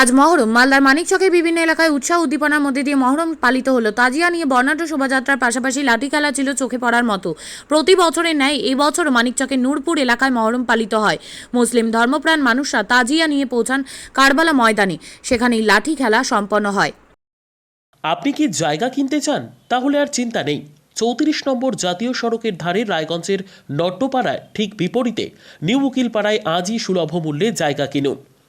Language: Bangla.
আজ মহরম। মালদার মানিকচকের বিভিন্ন এলাকায় উৎসাহ উদ্দীপনার মধ্যে দিয়ে মহরম পালিত হলো। তাজিয়া নিয়ে বর্ণাঢ্য শোভাযাত্রার পাশাপাশি লাঠি খেলা ছিল চোখে পড়ার মতো। প্রতি বছরের ন্যায় এই বছরও মানিকচকের নূরপুর এলাকায় মহরম পালিত হয়। মুসলিম ধর্মপ্রাণ মানুষরা তাজিয়া নিয়ে পৌঁছান কারবালা ময়দানে। সেখানেই লাঠি খেলা সম্পন্ন হয়। আপনি কি জায়গা কিনতে চান? তাহলে আর চিন্তা নেই। চৌত্রিশ নম্বর জাতীয় সড়কের ধারে রায়গঞ্জের নট্টপাড়ায় ঠিক বিপরীতে নিউ উকিলপাড়ায় আজই সুলভ মূল্যে জায়গা কিনুন।